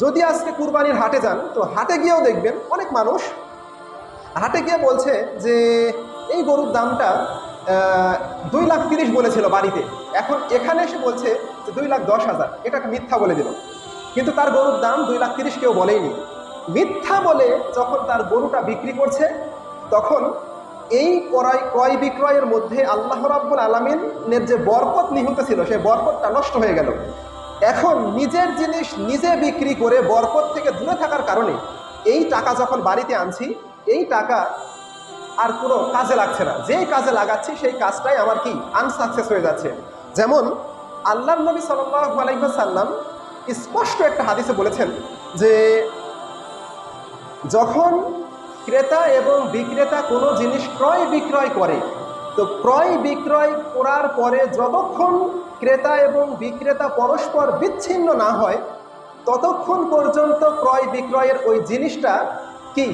যদি আজকে কুরবানির হাটে যান, তো হাটে গিয়েও দেখবেন অনেক মানুষ হাটে গিয়ে বলছে যে, এই গরুর দামটা দুই লাখ তিরিশ বলেছিল বাড়িতে। এখন এখানে এসে বলছে যে দুই লাখ দশ হাজার। এটা মিথ্যা বলে দিল। কিন্তু তার গরুর দাম দুই লাখ তিরিশ কেউ বলেইনি। মিথ্যা বলে যখন তার গরুটা বিক্রি করছে, তখন এই ক্রয় ক্রয় বিক্রয়ের মধ্যে আল্লাহ রাব্বুল আলমিনের যে বরকত নিহিত ছিল, সেই বরকতটা নষ্ট হয়ে গেল। এখন নিজের জিনিস নিজে বিক্রি করে বরকত থেকে দূরে থাকার কারণে এই টাকা যখন বাড়িতে আনছি, এই টাকা আর কোনো কাজে লাগছে না। যেই কাজে লাগাচ্ছি, সেই কাজটাই আমার কি আনসাকসেস হয়ে যাচ্ছে। যেমন আল্লাহ নবী সাল্লাহ সাল্লাম স্পষ্ট একটা হাদিসে বলেছেন যে, যখন ক্রেতা এবং বিক্রেতা কোনো জিনিস ক্রয় বিক্রয় করে তো ক্রয় বিক্রয় করার পরে যতক্ষণ ক্রেতা এবং বিক্রেতা পরস্পর বিচ্ছিন্ন না হয়, ততক্ষণ পর্যন্ত ক্রয় বিক্রয়ের ওই জিনিসটা কি?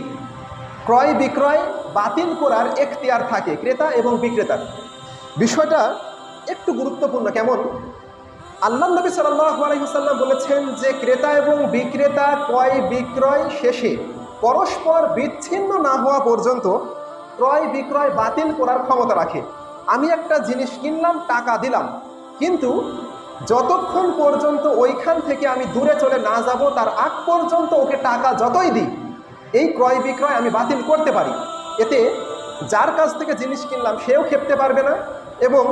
ক্রয় বিক্রয় বাতিল করার এখতিয়ার থাকে ক্রেতা এবং বিক্রেতার। বিষয়টা একটু গুরুত্বপূর্ণ, কেমন? আল্লাহ নবী সাল্লাহ আলহিহাল্লাম বলেছেন যে ক্রেতা এবং বিক্রেতা ক্রয় বিক্রয় শেষে পরস্পর বিচ্ছিন্ন না হওয়া পর্যন্ত ক্রয় বিক্রয় বাতিল করার ক্ষমতা রাখে। আমি একটা জিনিস কিনলাম, টাকা দিলাম। কিন্তু যতক্ষণ পর্যন্ত ওইখান থেকে আমি দূরে চলে না যাব, তার আগ পর্যন্ত ওকে টাকা যতই দিই, এই ক্রয় বিক্রয় আমি বাতিল করতে পারি। এতে যার কাছ থেকে জিনিস কিনলাম, সেও খেপতে পারবে না এবং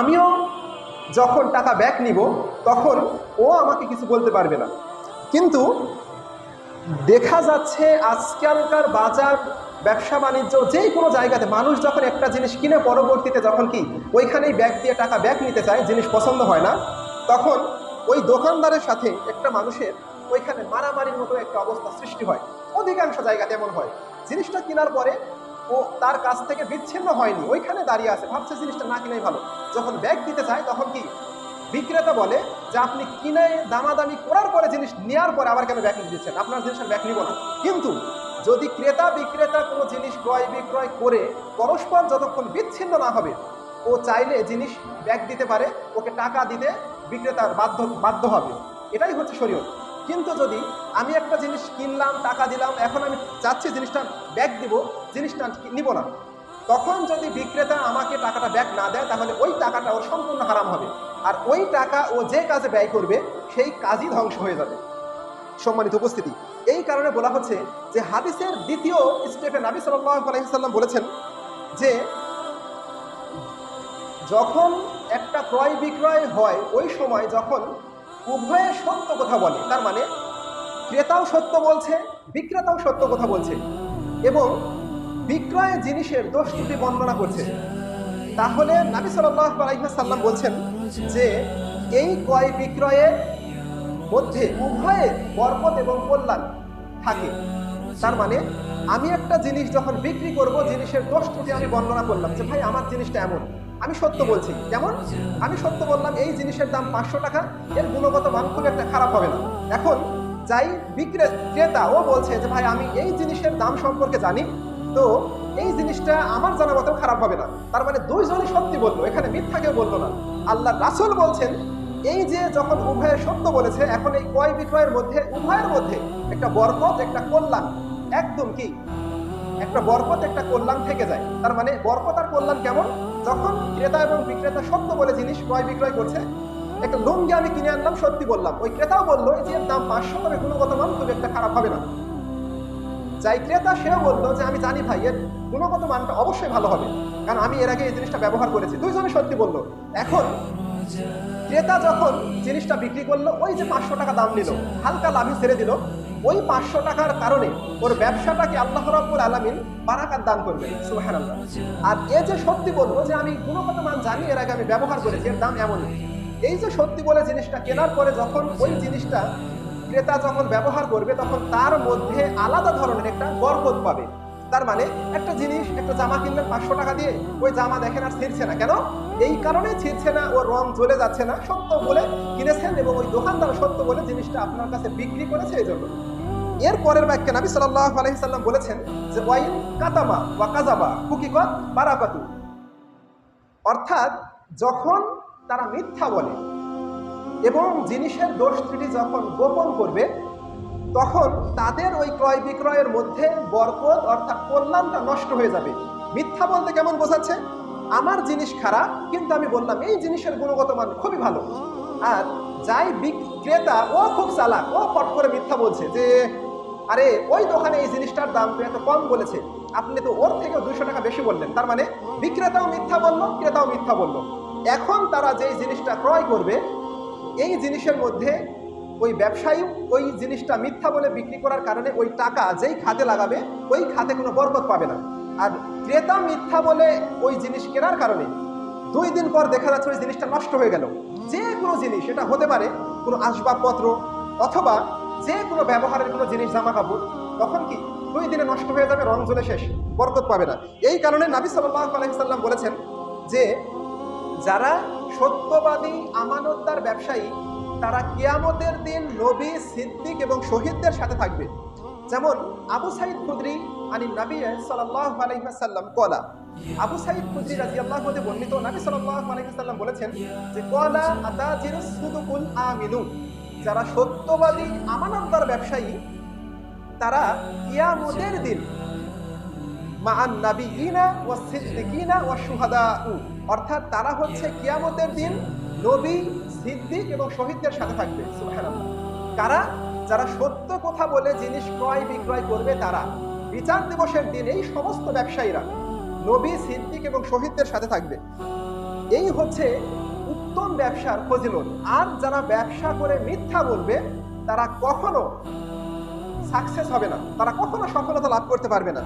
আমিও যখন টাকা ব্যাক নিব, তখন ও আমাকে কিছু বলতে পারবে না। কিন্তু দেখা যাচ্ছে আজকালকার বাজার, ব্যবসা বাণিজ্য যে কোনো জায়গাতে মানুষ যখন একটা জিনিস কিনে পরবর্তীতে যখন কি ওইখানেই ব্যাগ দিয়ে টাকা ব্যাক নিতে চায়, জিনিস পছন্দ হয় না, তখন ওই দোকানদারের সাথে একটা মানুষের ওইখানে মারামারির মতো একটা অবস্থা সৃষ্টি হয়। অধিকাংশ জায়গাতে এমন হয়। জিনিসটা কেনার পরে ও তার কাছ থেকে বিচ্ছিন্ন হয়নি, ওইখানে দাঁড়িয়ে আছে, ভাবছে জিনিসটা না কিনাই ভালো। যখন ব্যাগ দিতে চায়, তখন কি বিক্রেতা বলে যে আপনি কিনে দামাদামি করার পরে জিনিস নেওয়ার পরে আবার কেন ব্যাক দিচ্ছেন আপনার জিনিসের ব্যাক নিব না। কিন্তু যদি ক্রেতা বিক্রেতা কোনো জিনিস ক্রয় বিক্রয় করে পরস্পর যতক্ষণ বিচ্ছিন্ন না হবে, ও চাইলে জিনিস ব্যাক দিতে পারে, ওকে টাকা দিতে বিক্রেতার বাধ্য বাধ্য হবে। এটাই হচ্ছে শরীয়ত। কিন্তু যদি আমি একটা জিনিস কিনলাম, টাকা দিলাম, এখন আমি চাচ্ছি জিনিসটা ব্যাক দিব, জিনিসটা নিব না। তখন যদি বিক্রেতা আমাকে টাকাটা ব্যাক না দেয়, তাহলে ওই টাকাটা ওর সম্পূর্ণ হারাম হবে। আর ওই টাকা ও যে কাজে ব্যয় করবে, সেই কাজই ধ্বংস হয়ে যাবে। সম্মানিত উপস্থিতি, এই কারণে বলা হচ্ছে যে হাদিসের দ্বিতীয় স্টেপে নাবি আলহিসাল্লাম বলেছেন যে, যখন একটা ক্রয় বিক্রয় হয়, ওই সময় যখন উভয়ে সত্য কথা বলে, তার মানে ক্রেতাও সত্য বলছে, বিক্রেতাও সত্য কথা বলছে এবং বিক্রয় জিনিসের দোষ ত্রুটি বর্ণনা করছে। তাহলে নাবি সাল্লাহ আলাইসাল্লাম বলছেন যে এই ক্রয় বিক্রয়ের মধ্যে উভয়ের বরকত এবং কল্যাণ থাকে। তার মানে আমি একটা জিনিস যখন বিক্রি করব, জিনিসের দোষ ত্রুটি আমি বর্ণনা করলাম যে, ভাই, আমার জিনিসটা এমন। আমি সত্য বলছি। কেমন? আমি সত্য বললাম, এই জিনিসের দাম পাঁচশো টাকা, এর গুণগত মান খুব একটা খারাপ হবে না। এখন যাই বিক্রে ক্রেতা, ও বলছে যে, ভাই, আমি এই জিনিসের দাম সম্পর্কে জানি। তো এই জিনিসটা আমার জানা মতো খারাপ হবে না। তার মানে দুইজনই সত্যি বলল, এখানে মিথ্যা কেউ বলল না। আল্লাহ রাসুল বলছেন, এই যে যখন উভয়ে সত্য বলেছে, এখন এই ক্রয় বিক্রয়ের মধ্যে, উভয়ের মধ্যে একটা বরকত, একটা কল্যাণ। একদম কি? একটা বরকত, একটা কল্যাণ থেকে যায়। তার মানে বরকত আর কল্যাণ কেমন? যখন ক্রেতা এবং বিক্রেতা সত্য বলে জিনিস ক্রয় বিক্রয় করছে, একটা লুঙ্গি আমি কিনে আনলাম, সত্যি বললাম। ওই ক্রেতাও বলল, এই যে দাম পাঁচশো তবে গুণগত মান খুব একটা খারাপ হবে না। যাই ক্রেতা সেও বলল যে, আমি জানি ভাই, এর গুণগত মানটা অবশ্যই ভালো হবে। কারণ আমি এর আগে এই জিনিসটা ব্যবহার করেছি। দুইজনে সত্যি বলল, এখন ক্রেতা যখন জিনিসটা বিক্রি করল, ওই যে পাঁচশো টাকা দাম নিল, হালকা লাভে ছেড়ে দিল, ওই পাঁচশো টাকার কারণে ওর ব্যবসাটাকে আল্লাহ রাব্বুল আলামিন বারাকাত দান করবে সুবহানাল্লাহ। আর এ যে সত্যি বলব যে, আমি গুণগত মান জানি, এর আগে আমি ব্যবহার করেছি, এর দাম এমনই। এই যে সত্যি বলে জিনিসটা কেনার পরে যখন ওই জিনিসটা ক্রেতা যখন ব্যবহার করবে, তখন তার মধ্যে আলাদা ধরনের একটা বরকত পাবে। তার মানে একটা জিনিস, একটা জামা কিনলেন পাঁচশো টাকা দিয়ে, ওই জামা দেখেন আর ছিঁড়ছে না। কেন? এই কারণে ছিঁড়ছে না ও রং চলে যাচ্ছে না, সত্য বলে কিনেছেন এবং ওই দোকানদার সত্য বলে জিনিসটা আপনার কাছে বিক্রি করেছে এই জন্য। এর পরের বাক্যে নাবি সাল্লাহ আলহিসাল্লাম বলেছেন যে, ওয়াইন কাতামা ওয়া কাজাবা হুকিকত বারাকাতু। অর্থাৎ যখন তারা মিথ্যা বলে এবং জিনিসের দোষ ত্রুটি যখন গোপন করবে, তখন তাদের ওই ক্রয় বিক্রয়ের মধ্যে বরকত অর্থাৎ কল্যাণটা নষ্ট হয়ে যাবে। মিথ্যা বলতে কেমন বোঝাচ্ছে? আমার জিনিস খারাপ, কিন্তু আমি বললাম, এই জিনিসের গুণগত মান খুবই ভালো। আর যাই বিক্রেতা, ও খুব চালাক, ও ফট করে মিথ্যা বলছে যে, আরে, ওই দোকানে এই জিনিসটার দাম তো এত কম বলেছে। আপনি তো ওর থেকে দুশো টাকা বেশি বললেন। তার মানে বিক্রেতাও মিথ্যা বলল, ক্রেতাও মিথ্যা বলল। এখন তারা যেই জিনিসটা ক্রয় করবে এই জিনিসের মধ্যে ওই ব্যবসায়ী ওই জিনিসটা মিথ্যা বলে বিক্রি করার কারণে ওই টাকা যেই খাতে লাগাবে, ওই খাতে কোনো বরকত পাবে না। আর ক্রেতা মিথ্যা বলে ওই জিনিস কেনার কারণে দুই দিন পর দেখা যাচ্ছে ওই জিনিসটা নষ্ট হয়ে গেল। যে কোনো জিনিস, এটা হতে পারে কোনো আসবাবপত্র অথবা যে কোনো ব্যবহারের কোনো জিনিস জামা কাপড় তখন কি দুই দিনে নষ্ট হয়ে যাবে, রং জ্বলে শেষ, বরকত পাবে না। এই কারণে নাবি সাল্লাহ আলহিসাল্লাম বলেছেন যে যারা সত্যবাদী, আমানতদার ব্যবসায়ী, তারা কিয়ামতের দিন নবী, সিদ্দিক এবং শহীদদের সাথে থাকবে। যেমন আবু সাইদ খুদ্রি আনি নবী সাল্লাল্লাহু আলাইহি ওয়াসাল্লাম কলা আবু সাইদ খুদ্রি রাদিয়াল্লাহু আনহু বর্ণিত, নবী সাল্লাল্লাহু আলাইহি ওয়াসাল্লাম বলেছেন যে কলা আতাজিরুস সুদুকুল আমিনুন যারা সত্যবাদী, আমানতদার ব্যবসায়ী, তারা কিয়ামতের দিন মান নাবিয়িনা ওয়া সিদ্দিকিনা ওয়া শুহাদাউ অর্থাৎ তারা হচ্ছে কিয়ামতের দিন নবী সিদ্দিক এবং শহীদদের সাথে থাকবে কারা? যারা সত্য কথা বলে জিনিস ক্রয় বিক্রয় করবে তারা। বিচার দিবসের দিন এই সমস্ত ব্যবসায়ীরা নবী সিদ্দিক এবং শহীদদের সাথে থাকবে। এই হচ্ছে উত্তম ব্যবসার ফজিলত। আর যারা ব্যবসা করে মিথ্যা বলবে তারা কখনো সাকসেস হবে না। তারা কখনো সফলতা লাভ করতে পারবে না।